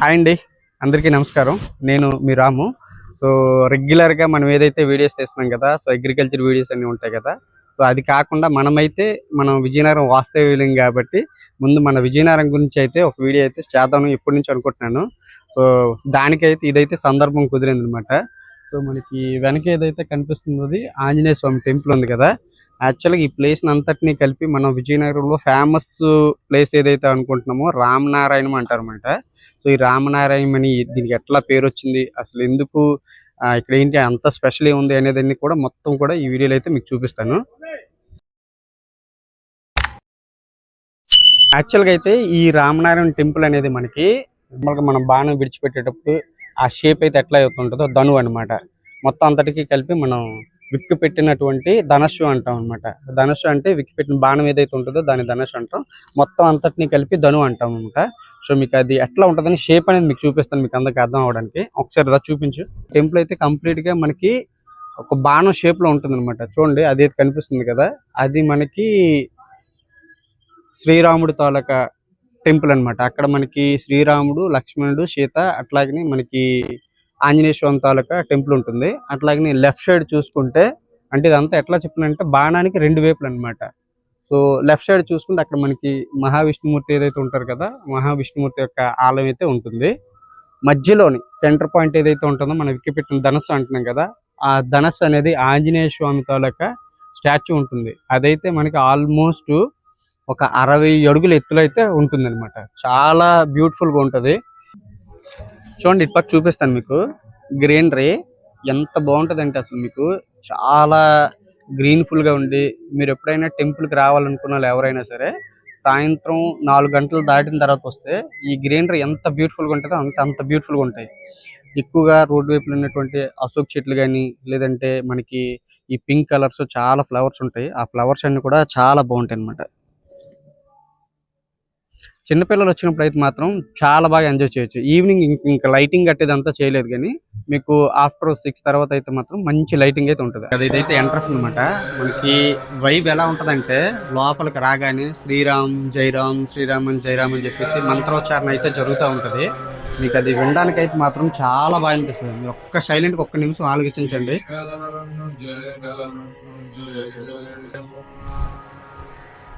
Hi అండి. అందరికీ నమస్కారం. నేను మీ రాము. సో రెగ్యులర్గా మనం ఏదైతే వీడియోస్ చేస్తున్నాం కదా సో అగ్రికల్చర్ వీడియోస్ అన్నీ ఉంటాయి కదా సో అది కాకుండా మనమైతే మనం విజయనగరం వాస్తవ్యం కాబట్టి ముందు మన విజయనగరం గురించి అయితే ఒక వీడియో అయితే చేద్దాం ఎప్పటి నుంచి అనుకుంటున్నాను. సో దానికైతే ఇదైతే సందర్భం కుదిరింది అనమాట సో మనకి వెనక ఏదైతే కనిపిస్తుందో అది ఆంజనేయ స్వామి టెంపుల్ ఉంది కదా యాక్చువల్గా ఈ ప్లేస్ అంతటినీ కలిపి మనం విజయనగరంలో ఫేమస్ ప్లేస్ ఏదైతే అనుకుంటున్నామో రామనారాయణం అంటారన్నమాట. సో ఈ రామనారాయణం అని దీనికి ఎట్లా పేరు వచ్చింది అసలు ఎందుకు ఇక్కడ ఏంటి అంత స్పెషల్ ఏముంది అనేది కూడా మొత్తం కూడా ఈ వీడియోలో అయితే మీకు చూపిస్తాను. యాక్చువల్గా అయితే ఈ రామనారాయణ టెంపుల్ అనేది మనకి నార్మల్గా మనం బాణం విడిచిపెట్టేటప్పుడు ఆ షేప్ అయితే ఎట్లా అవుతుంటుందో ధను అన్నమాట. మొత్తం అంతటికి కలిపి మనం విక్కి పెట్టినటువంటి ధనస్సు అంటాం అనమాట ధనస్సు అంటే విక్కి పెట్టిన బాణం ఏదైతే ఉంటుందో దాని ధనస్సు అంటాం. మొత్తం అంతటిని కలిపి ధను అంటాం అనమాట సో మీకు అది ఎట్లా ఉంటుందని షేప్ అనేది మీకు చూపిస్తాను మీకు అందరికి అర్థం అవడానికి. ఒకసారి దా చూపించు. టెంపుల్ అయితే కంప్లీట్గా మనకి ఒక బాణం షేప్లో ఉంటుంది అనమాట చూడండి అది కనిపిస్తుంది కదా. అది మనకి శ్రీరాముడి తాలూకా టెంపుల్ అన్నమాట. అక్కడ మనకి శ్రీరాముడు లక్ష్మణుడు సీత అట్లాగనే మనకి ఆంజనేయ స్వామి తాలూకా టెంపుల్ ఉంటుంది. అట్లాగనే లెఫ్ట్ సైడ్ చూసుకుంటే అంటే ఇదంతా ఎట్లా చెప్పినంటే బాణానికి రెండు వైపులు అన్నమాట. సో లెఫ్ట్ సైడ్ చూసుకుంటే అక్కడ మనకి మహావిష్ణుమూర్తి ఏదైతే ఉంటారు కదా మహావిష్ణుమూర్తి యొక్క ఆలయం అయితే ఉంటుంది. మధ్యలోని సెంటర్ పాయింట్ ఏదైతే ఉంటుందో మనం విక్కిపెట్టిన ధనస్సు అంటున్నాం కదా ఆ ధనస్సు అనేది ఆంజనేయ స్వామి తాలూకా స్టాచ్యూ ఉంటుంది. అదైతే మనకి ఆల్మోస్ట్ ఒక అరవై అడుగుల ఎత్తులో అయితే ఉంటుంది అనమాట చాలా బ్యూటిఫుల్ ఉంటుంది ఉంటది. చూడండి ఇటుపక్క చూపిస్తాను మీకు. గ్రీనరీ ఎంత బాగుంటది అంటే అసలు మీకు. చాలా గ్రీన్ఫుల్గా ఉండి మీరు ఎప్పుడైనా టెంపుల్కి రావాలనుకున్న ఎవరైనా సరే సాయంత్రం నాలుగు గంటలు దాటిన తర్వాత వస్తే ఈ గ్రీనరీ ఎంత బ్యూటిఫుల్గా ఉంటుందో అంత అంత బ్యూటిఫుల్గా ఉంటాయి. ఎక్కువగా రోడ్డు వైపులో ఉన్నటువంటి అశోక్ చెట్లు కానీ లేదంటే మనకి ఈ పింక్ కలర్స్ చాలా ఫ్లవర్స్ ఉంటాయి. ఆ ఫ్లవర్స్ అన్ని కూడా చాలా బాగుంటాయి అన్నమాట. చిన్నపిల్లలు వచ్చినప్పుడు అయితే మాత్రం చాలా బాగా ఎంజాయ్ చేయొచ్చు. ఈవినింగ్ ఇంకా లైటింగ్ కట్టేది అంతా చేయలేదు కానీ మీకు ఆఫ్టర్ సిక్స్ తర్వాత అయితే మాత్రం మంచి లైటింగ్ అయితే ఉంటుంది. అది ఇదైతే ఎంట్రన్స్ అనమాట మనకి వైబ్ ఎలా ఉంటదంటే లోపలికి రాగానే శ్రీరామ్ జైరామ్ శ్రీరామ్ అని జైరామ్ అని చెప్పేసి మంత్రోచ్చారణ అయితే జరుగుతూ ఉంటది. మీకు అది వినడానికి అయితే మాత్రం చాలా బాగా అనిపిస్తుంది. ఒక్క సైలెంట్ ఒక్క నిమిషం ఆలోచించండి.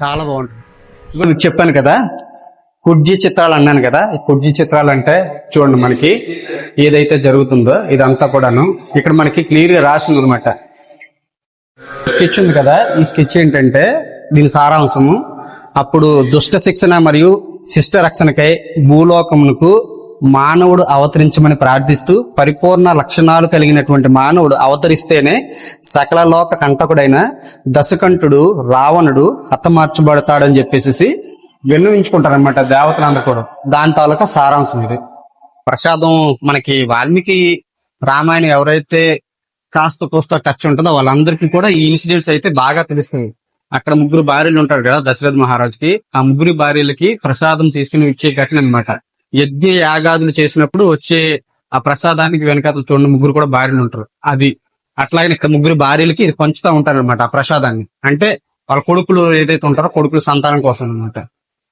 చాలా బాగుంటుంది. ఇదిగో మీకు చెప్పాను కదా కుడ్జీ చిత్రాలు అన్నాను కదా ఈ కుడ్జీ చిత్రాలు అంటే చూడండి మనకి ఏదైతే జరుగుతుందో ఇదంతా కూడాను. ఇక్కడ మనకి క్లియర్గా రాసింది అనమాట స్కెచ్ ఉంది కదా ఈ స్కెచ్ ఏంటంటే దీని సారాంశము అప్పుడు దుష్ట శిక్షణ మరియు శిష్ట రక్షణకై భూలోకమునకు మానవుడు అవతరించమని ప్రార్థిస్తూ పరిపూర్ణ లక్షణాలు కలిగినటువంటి మానవుడు అవతరిస్తేనే సకల లోక కంటకుడైన దశకంఠుడు రావణుడు హతమార్చబడతాడని చెప్పేసి విన్నవించుకుంటారనమాట దేవతలందరూ కూడా. దాని తాలూకా సారాంశం ఇది. ప్రసాదం మనకి వాల్మీకి రామాయణం ఎవరైతే కాస్త కోస్త టచ్ ఉంటుందో వాళ్ళందరికీ కూడా ఈ ఇన్సిడెంట్స్ అయితే బాగా తెలుస్తుంది అక్కడ ముగ్గురు భార్యలు ఉంటారు కదా దశరథ మహారాజుకి. ఆ ముగ్గురు భార్యలకి ప్రసాదం తీసుకుని ఇచ్చే ఘటన అనమాట యజ్ఞ యాగాదులు చేసినప్పుడు వచ్చే ఆ ప్రసాదానికి వెనకాతలు చూడండి ముగ్గురు కూడా భార్యలు ఉంటారు. అది అట్లాగే ఇక్కడ ముగ్గురు భార్యలకి ఇది పంచుతా ఉంటారు అనమాట ఆ ప్రసాదాన్ని. అంటే వాళ్ళ కొడుకులు ఏదైతే ఉంటారో కొడుకుల సంతానం కోసం అనమాట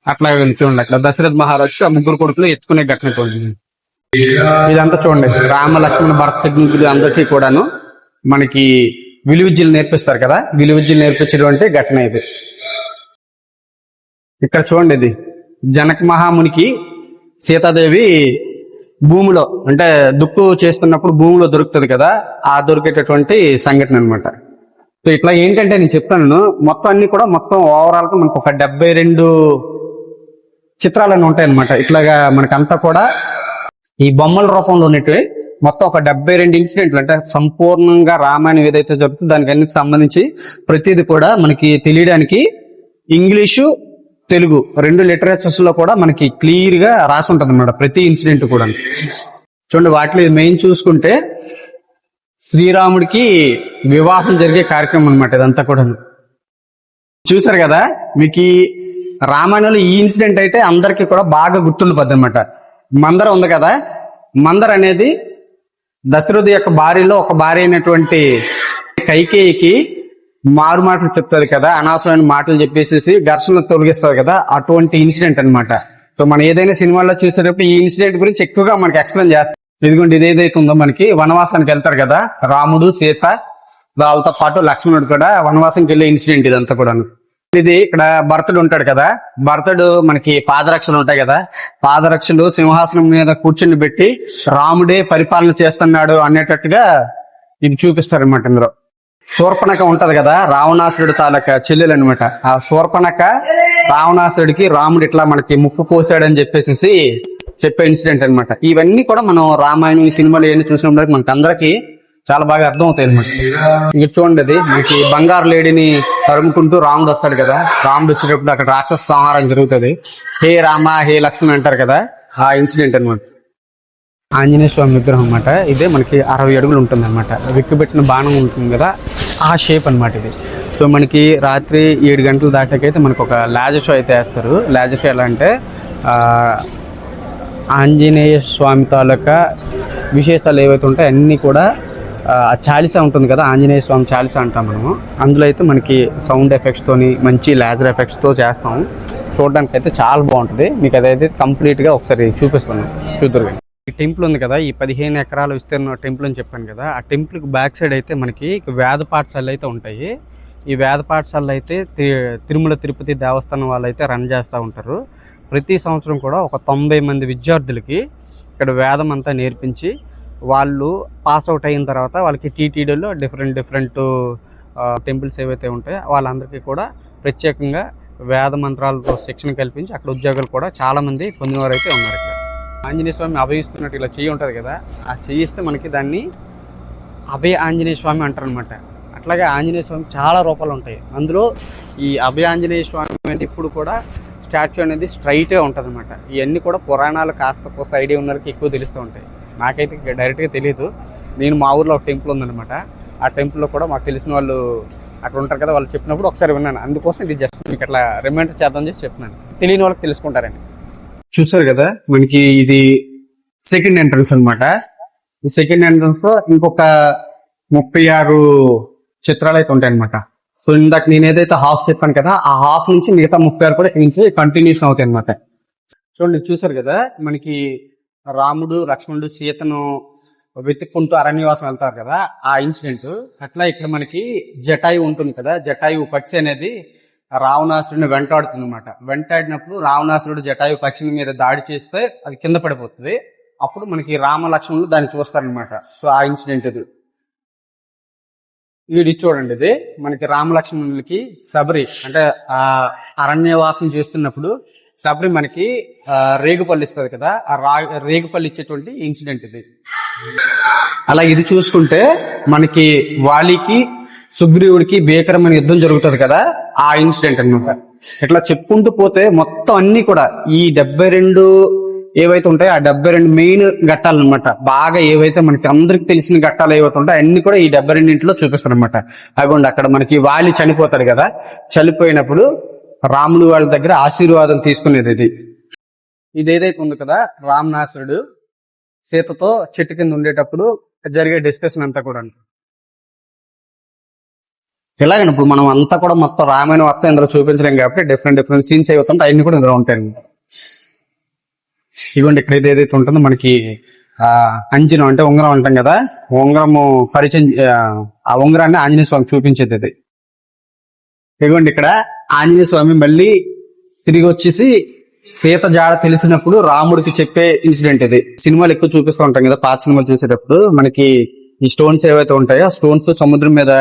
అట్లా చూడండి అట్లా దశరథ మహారాజు ఆ ముగ్గురు కొడుకులు ఎత్తుకునే ఘటన చూడండి ఇదంతా చూడండి. రామ లక్ష్మణ భరత శత్రుఘ్నులు అందరికీ కూడాను మనకి విలువిద్యలు నేర్పిస్తారు కదా? విలువిద్యలు నేర్పించడం ఘటన ఇది. ఇక్కడ చూడండి ఇది. జనక మహామునికి సీతాదేవి భూమిలో అంటే దుక్కు చేస్తున్నప్పుడు భూమిలో దొరుకుతుంది కదా? ఆ దొరికేటటువంటి సంఘటన అనమాట సో ఇట్లా ఏంటంటే నేను చెప్తాను మొత్తం అన్ని కూడా మొత్తం ఓవరాల్గా మనకు ఒక డెబ్బై రెండు చిత్రాలన్నీ ఉంటాయన్నమాట. ఇట్లాగా మనకంతా కూడా ఈ బొమ్మల రూపంలో ఉన్నట్టు మొత్తం ఒక డెబ్బై రెండు ఇన్సిడెంట్లు అంటే సంపూర్ణంగా రామాయణం ఏదైతే జరుగుతుందో దానికి అన్నిటికి సంబంధించి ప్రతిది కూడా మనకి తెలియడానికి ఇంగ్లీషు తెలుగు రెండు లిటరేచర్స్లో కూడా మనకి క్లియర్గా రాసి ఉంటుంది అనమాట ప్రతి ఇన్సిడెంట్ కూడా చూడండి వాటిలో మెయిన్ చూసుకుంటే శ్రీరాముడికి వివాహం జరిగే కార్యక్రమం అనమాట ఇదంతా కూడా చూసారు కదా మీకు రామాయణంలో ఈ ఇన్సిడెంట్ అయితే అందరికీ కూడా బాగా గుర్తుండిపోద్ది అనమాట మందర ఉంది కదా? మందర్ అనేది దశరథు యొక్క భార్యలో ఒక భార్య అయినటువంటి కైకేయికి మారు మాటలు చెప్తుంది కదా అనవసరమైన మాటలు చెప్పేసి ఘర్షణ తొలగిస్తుంది కదా అటువంటి ఇన్సిడెంట్ అన్నమాట. సో మనం ఏదైనా సినిమాల్లో చూసేటప్పుడు ఈ ఇన్సిడెంట్ గురించి ఎక్కువగా మనకి ఎక్స్ప్లెయిన్ చేస్తాం ఇదిగోండి ఇది ఏదైతే ఉందో మనకి వనవాసానికి వెళ్తారు కదా రాముడు సీత వాళ్ళతో పాటు లక్ష్మణుడు కూడా వనవాసంకి వెళ్ళే ఇన్సిడెంట్ ఇదంతా కూడా ఇది ఇక్కడ భరతుడు ఉంటాడు కదా. భరతుడు మనకి పాదరక్షలు ఉంటాయి కదా. పాదరక్షలు సింహాసనం మీద కూర్చుని పెట్టి రాముడే పరిపాలన చేస్తున్నాడు అనేటట్టుగా ఇది చూపిస్తారు అనమాట ఇందులో. శూర్పణక ఉంటది కదా రావణాసురుడు తాలూకా చెల్లెలు అనమాట ఆ శూర్పణక రావణాసురుడికి రాముడు ఇట్లా మనకి ముక్కు కోసాడని చెప్పేసి చెప్పే ఇన్సిడెంట్ అన్నమాట. ఇవన్నీ కూడా మనం రామాయణం ఈ సినిమాలు ఏమైనా చూసినప్పుడు మనకి అందరికి చాలా బాగా అర్థం అవుతాయి అనమాట చూడండి అది మనకి బంగారు లేడీని తరుముకుంటూ రాముడు వస్తాడు కదా. రాముడు వచ్చేటప్పుడు అక్కడ రాక్షస సంహారం జరుగుతుంది. హే రామ హే లక్ష్మణ్ అంటారు కదా ఆ ఇన్సిడెంట్ అన్నమాట. ఆంజనేయ స్వామి విగ్రహం అన్నమాట. ఇదే మనకి అరవై అడుగులు ఉంటుంది అనమాట విక్కుబెట్టిన బాణం ఉంటుంది కదా ఆ షేప్ అన్నమాట ఇది. సో మనకి రాత్రి ఏడు గంటలు దాటాకైతే మనకు ఒక లాజ షో అయితే వేస్తారు. లాజ షో ఎలా అంటే ఆంజనేయ స్వామి తాలూకా విశేషాలు ఏవైతే ఉంటాయో అన్నీ కూడా చాలిసా ఉంటుంది కదా ఆంజనేయ స్వామి చాలిసా అంటాం మనము. అందులో అయితే మనకి సౌండ్ ఎఫెక్ట్స్ తోని మంచి లేజర్ ఎఫెక్ట్స్తో చేస్తాం చూడడానికి అయితే చాలా బాగుంటుంది. మీకు అదైతే కంప్లీట్గా ఒకసారి చూపిస్తాను. చూద్దరు ఈ టెంపుల్ ఉంది కదా ఈ పదిహేను ఎకరాలు విస్తీర్ణ టెంపుల్ అని చెప్పాను కదా ఆ టెంపుల్ బ్యాక్ సైడ్ అయితే మనకి వేద పాఠశాలలు అయితే ఉంటాయి. ఈ వేద పాఠశాలలు అయితే తి- తిరుమల తిరుపతి దేవస్థానం వాళ్ళు అయితే రన్ చేస్తూ ఉంటారు. ప్రతి సంవత్సరం కూడా ఒక తొంభై మంది విద్యార్థులకి ఇక్కడ వేదం అంతా నేర్పించి వాళ్ళు పాస్ అవుట్ అయిన తర్వాత వాళ్ళకి టీటీడీలో డిఫరెంట్ డిఫరెంట్ టెంపుల్స్ ఏవైతే ఉంటాయో వాళ్ళందరికీ కూడా ప్రత్యేకంగా వేద మంత్రాలతో శిక్షణ కల్పించి అక్కడ ఉద్యోగాలు కూడా చాలామంది పొందినవారు అయితే ఉన్నారు ఇక్కడ. ఆంజనేయ స్వామి అభయిస్తున్నట్టు ఇలా చెయ్యి ఉంటుంది కదా ఆ చేయిస్తే మనకి దాన్ని అభయ ఆంజనేయ స్వామి అంటారు అనమాట అట్లాగే ఆంజనేయ స్వామి చాలా రూపాలు ఉంటాయి. అందులో ఈ అభయ ఆంజనేయ స్వామి అనేది ఇప్పుడు కూడా స్టాచ్యూ అనేది స్ట్రైట్గా ఉంటుంది అనమాట ఇవన్నీ కూడా పురాణాలు కాస్త కోస్త ఐడియా ఉన్న ఎక్కువ తెలుస్తూ ఉంటాయి. నాకైతే డైరెక్ట్గా తెలియదు నేను మా ఊర్లో ఒక టెంపుల్ ఉందన్నమాట. ఆ టెంపుల్లో కూడా మాకు తెలిసిన వాళ్ళు అక్కడ ఉంటారు కదా వాళ్ళు చెప్పినప్పుడు ఒకసారి విన్నాను. అందుకోసం ఇది జస్ట్ మీకు అట్లా రిమైండర్ చేద్దాం చేసి చెప్తున్నాను. తెలియని వాళ్ళకి తెలుసుకుంటారండి చూసారు కదా మనకి ఇది సెకండ్ ఎంట్రన్స్ అనమాట ఈ సెకండ్ ఎంట్రన్స్లో ఇంకొక ముప్పై ఆరు చిత్రాలు అయితే ఉంటాయి అనమాట సో ఇందాక నేను ఏదైతే హాఫ్ చెప్పాను కదా ఆ హాఫ్ నుంచి మిగతా ముప్పై ఆరు కూడా నుంచి కంటిన్యూషన్ అవుతాయి అనమాట చూడండి చూసారు కదా మనకి రాముడు లక్ష్మణుడు సీతను వెతుక్కుంటూ అరణ్యవాసం వెళ్తారు కదా ఆ ఇన్సిడెంట్. అట్లా ఇక్కడ మనకి జటాయు ఉంటుంది కదా జటాయు పక్షి అనేది రావణాసురుడిని వెంటాడుతుంది అనమాట వెంటాడినప్పుడు రావణాసురుడు జటాయు పక్షిని మీద దాడి చేస్తే అది కింద పడిపోతుంది. అప్పుడు మనకి రామ లక్ష్మణులు దాన్ని చూస్తారనమాట సో ఆ ఇన్సిడెంట్ ఇది. వీడి చూడండి ఇది. మనకి రామలక్ష్మణులకి శబరి అంటే ఆ అరణ్యవాసం చేస్తున్నప్పుడు సబరి మనకి రేగుపల్లి ఇస్తుంది కదా ఆ రా రేగుపల్లి ఇచ్చేటువంటి ఇన్సిడెంట్ ఇది. అలా ఇది చూసుకుంటే మనకి వాలికి సుగ్రీవుడికి భీకరమైన యుద్ధం జరుగుతుంది కదా ఆ ఇన్సిడెంట్ అన్నమాట. ఇట్లా చెప్పుకుంటూ పోతే మొత్తం అన్ని కూడా ఈ డెబ్బై రెండు ఏవైతే ఉంటాయో ఆ డెబ్బై రెండు మెయిన్ ఘట్టాలు అనమాట బాగా ఏవైతే మనకి అందరికి తెలిసిన ఘట్టాలు ఏవైతే ఉంటాయో అన్ని కూడా ఈ డెబ్బై రెండింటిలో చూపిస్తారు అనమాట అగోండి అక్కడ మనకి వాలి చనిపోతాడు కదా చనిపోయినప్పుడు రాములు వాళ్ళ దగ్గర ఆశీర్వాదం తీసుకునేది ఇది. ఇది ఏదైతే ఉంది కదా రామనాసురుడు సీతతో చెట్టు కింద ఉండేటప్పుడు జరిగే డిస్కషన్ అంతా కూడా ఇలాగండి ఇప్పుడు మనం అంతా కూడా మొత్తం రామాయణం మొత్తం ఇందులో చూపించలేం కాబట్టి డిఫరెంట్ డిఫరెంట్ సీన్స్ అవుతుంటే అవన్నీ కూడా ఇందులో ఉంటాయి. ఇవ్వండి ఇక్కడ ఇది ఏదైతే ఉంటుందో మనకి అంజనం అంటే ఉంగరం అంటాం కదా ఉంగరము పరిచయం ఆ, ఆ ఉంగరాన్ని ఆంజనేయ స్వామి చూపించేది ఇది ఇదిగోండి ఇక్కడ ఆంజనేయ స్వామి మళ్ళీ తిరిగి వచ్చేసి సీత జాడ తెలిసినప్పుడు రాముడికి చెప్పే ఇన్సిడెంట్ ఇది. సినిమాలు ఎక్కువ చూపిస్తూ ఉంటాం కదా పాత సినిమాలు చూసేటప్పుడు. మనకి ఈ స్టోన్స్ ఏవైతే ఉంటాయో ఆ స్టోన్స్ సముద్రం మీద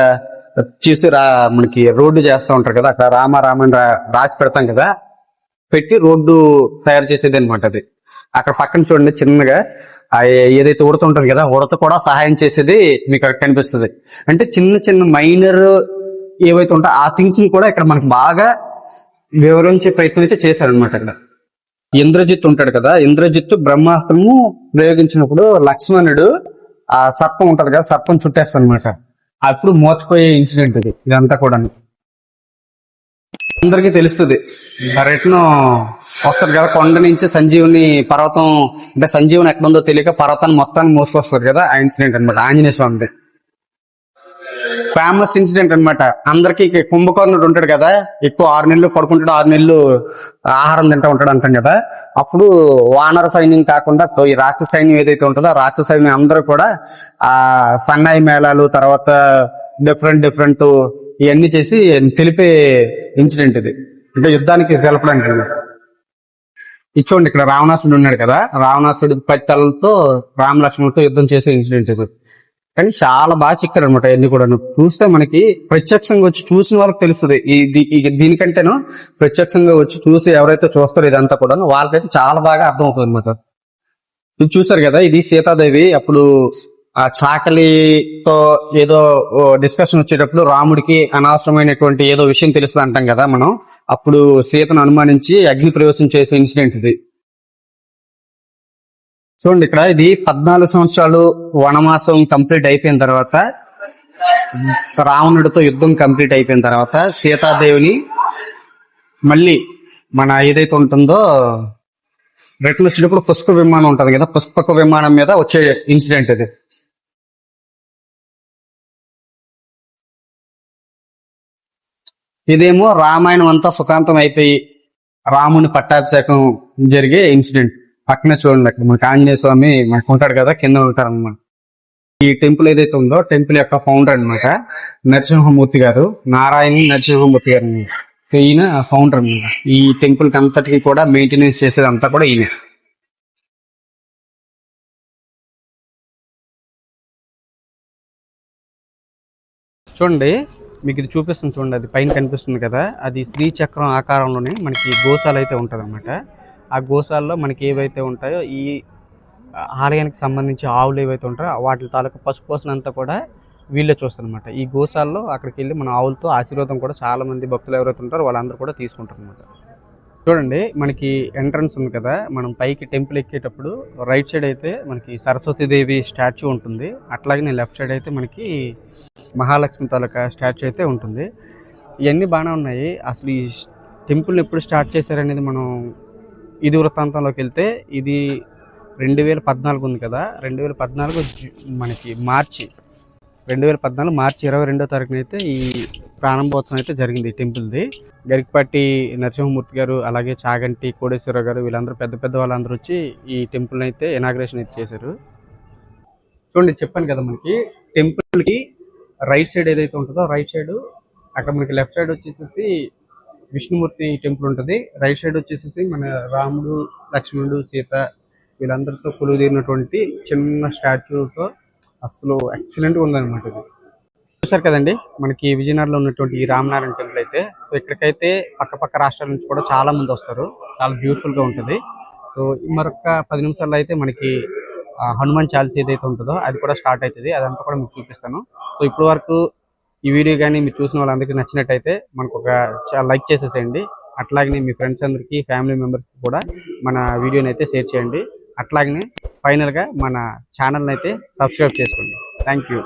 చూసి రా మనకి రోడ్డు చేస్తూ ఉంటారు కదా అక్కడ రామ రామని రా- రాసి పెడతాం కదా పెట్టి రోడ్డు తయారు చేసేది అనమాట అది. అక్కడ పక్కన చూడండి చిన్నగా ఏదైతే ఉడత ఉంటుంది కదా ఉడత కూడా సహాయం చేసేది మీకు అక్కడ కనిపిస్తుంది. అంటే చిన్న చిన్న మైనర్ ఏవైతే ఉంటాయో ఆ థింగ్స్ని కూడా ఇక్కడ మనకు బాగా వివరించే ప్రయత్నం అయితే చేశారనమాట అక్కడ ఇంద్రజిత్ ఉంటాడు కదా ఇంద్రజిత్తు బ్రహ్మాస్త్రము ప్రయోగించినప్పుడు లక్ష్మణుడు ఆ సర్పం ఉంటది కదా సర్పం చుట్టేస్తాడు అనమాట అప్పుడు మోచపోయే ఇన్సిడెంట్ ఇది ఇదంతా కూడా అందరికీ తెలుస్తుంది. రిటర్న్ వస్తారు కదా కొండ నుంచి సంజీవుని పర్వతం అంటే సంజీవుని ఎక్కడ ఉందో తెలియక పర్వతాన్ని మొత్తాన్ని మోసుకొస్తారు కదా ఆ ఇన్సిడెంట్ అనమాట ఆంజనేయ స్వామిది. ఫేమస్ ఇన్సిడెంట్ అనమాట అందరికి కుంభకర్ణుడు ఉంటాడు కదా. ఎక్కువ ఆరు నెలలు పడుకుంటాడు ఆరు నెలలు ఆహారం తింటా ఉంటాడు అంటాం కదా. అప్పుడు వానర సైన్యం కాకుండా సో ఈ రాక్షస సైన్యం ఏదైతే ఉంటుందో ఆ రాక్షస సైన్యం అందరూ కూడా ఆ సన్నాయి మేళాలు తర్వాత డిఫరెంట్ డిఫరెంట్ ఇవన్నీ చేసి తెలిపే ఇన్సిడెంట్ ఇది. అంటే యుద్ధానికి తెలపడానికి అన్నమాట. ఇది చూడండి ఇక్కడ రావణాసుడు ఉన్నాడు కదా. రావణాసుడు పది తలతో రామలక్ష్మణులతో యుద్ధం చేసే ఇన్సిడెంట్ ఇది. కానీ చాలా బాగా చెక్కారు అనమాట అవన్నీ కూడా చూస్తే మనకి ప్రత్యక్షంగా వచ్చి చూసిన వాళ్ళకి తెలుస్తుంది. ఈ దీనికంటేను ప్రత్యక్షంగా వచ్చి చూసి ఎవరైతే చూస్తారో ఇదంతా కూడా వాళ్ళకైతే చాలా బాగా అర్థం అవుతుంది అనమాట ఇది చూసారు కదా ఇది సీతాదేవి అప్పుడు ఆ చాకలితో ఏదో డిస్కషన్ వచ్చేటప్పుడు రాముడికి అనవసరమైనటువంటి ఏదో విషయం తెలుస్తుంది అంటాం కదా మనం. అప్పుడు సీతను అనుమానించి అగ్ని ప్రవేశం చేసే ఇన్సిడెంట్ ఇది. చూడండి ఇక్కడ ఇది పద్నాలుగు సంవత్సరాలు వనమాసం కంప్లీట్ అయిపోయిన తర్వాత రావణుడితో యుద్ధం కంప్లీట్ అయిపోయిన తర్వాత సీతాదేవిని మళ్ళీ మన ఏదైతే ఉంటుందో రెట్లు వచ్చినప్పుడు పుష్ప విమానం ఉంటుంది కదా పుష్పక విమానం మీద వచ్చే ఇన్సిడెంట్ ఇది. ఇదేమో రామాయణం అంతా సుఖాంతం అయిపోయి రాముని పట్టాభిషేకం జరిగే ఇన్సిడెంట్ పక్కనే చూడండి అక్కడ. మనకి ఆంజనేయ స్వామి మనకు ఉంటాడు కదా కింద ఉంటారు అనమాట ఈ టెంపుల్ ఏదైతే ఉందో టెంపుల్ యొక్క ఫౌండర్ అన్నమాట నరసింహమూర్తి గారు. నారాయణ నరసింహమూర్తి గారు అన్నమాట. ఈయన ఫౌండర్ అన్నమాట. ఈ టెంపుల్కి అంతటికి కూడా మెయింటెనెన్స్ చేసేది అంతా కూడా ఈయన. చూడండి మీకు ఇది చూపిస్తుంది చూడండి. అది పైన కనిపిస్తుంది కదా. అది శ్రీచక్రం ఆకారంలోనే మనకి గోశాల అయితే ఉంటుంది అనమాట ఆ గోశాలలో మనకి ఏవైతే ఉంటాయో ఈ ఆలయానికి సంబంధించి ఆవులు ఏవైతే ఉంటాయో వాటి తాలూకా పశుపోషణ అంతా కూడా వీళ్ళే చూస్తారనమాట ఈ గోశాలలో అక్కడికి వెళ్ళి మన ఆవులతో ఆశీర్వాదం కూడా చాలా మంది భక్తులు ఎవరైతే ఉంటారో వాళ్ళందరూ కూడా తీసుకుంటారు అనమాట చూడండి మనకి ఎంట్రన్స్ ఉంది కదా మనం పైకి టెంపుల్ ఎక్కేటప్పుడు రైట్ సైడ్ అయితే మనకి సరస్వతీదేవి స్టాచ్యూ ఉంటుంది. అట్లాగే లెఫ్ట్ సైడ్ అయితే మనకి మహాలక్ష్మి తాలూకా స్టాచ్యూ అయితే ఉంటుంది. ఇవన్నీ బాగానే ఉన్నాయి. అసలు ఈ టెంపుల్ ఎప్పుడు స్టార్ట్ చేశారనేది మనం ఇది వృత్తాంతంలోకి వెళ్తే ఇది రెండు వేల పద్నాలుగు ఉంది కదా. రెండు వేల పద్నాలుగు మనకి మార్చి రెండు వేల పద్నాలుగు మార్చి ఇరవై రెండో తారీఖున అయితే ఈ ప్రారంభోత్సవం అయితే జరిగింది టెంపుల్ది. గరికపాటి నరసింహమూర్తి గారు అలాగే చాగంటి కోడేశ్వరరావు గారు వీళ్ళందరూ పెద్ద పెద్ద వాళ్ళందరూ వచ్చి ఈ టెంపుల్ని అయితే ఇనాగ్రేషన్ అయితే చేశారు. చూడండి చెప్పాను కదా మనకి టెంపుల్కి రైట్ సైడ్ ఏదైతే ఉంటుందో రైట్ సైడ్ అక్కడ మనకి లెఫ్ట్ సైడ్ వచ్చేసేసి విష్ణుమూర్తి టెంపుల్ ఉంటుంది. రైట్ సైడ్ వచ్చేసేసి మన రాముడు లక్ష్మణుడు సీత వీళ్ళందరితో కొలువుదీరినటువంటి చిన్న స్టాచ్యూతో అసలు ఎక్సలెంట్గా ఉందన్నమాట ఇది. చూసారు కదండి మనకి విజయనగరంలో ఉన్నటువంటి ఈ రామనారాయణ టెంపుల్ అయితే. సో ఇక్కడికైతే పక్క పక్క రాష్ట్రాల నుంచి కూడా చాలా మంది వస్తారు. చాలా బ్యూటిఫుల్గా ఉంటుంది. సో మరొక పది నిమిషాల్లో అయితే మనకి హనుమాన్ చాలీస్ ఏదైతే ఉంటుందో అది కూడా స్టార్ట్ అవుతుంది. అదంతా కూడా మీకు చూపిస్తాను. సో ఇప్పటి వరకు ఈ వీడియో కానీ మీరు చూసిన వాళ్ళందరికీ నచ్చినట్టయితే మనకు ఒక లైక్ చేసేసేయండి. అట్లాగనే మీ ఫ్రెండ్స్ అందరికీ ఫ్యామిలీ మెంబర్స్కి కూడా మన వీడియోని అయితే షేర్ చేయండి. అట్లాగనే ఫైనల్గా మన ఛానల్ని అయితే సబ్స్క్రైబ్ చేసుకోండి. Thank you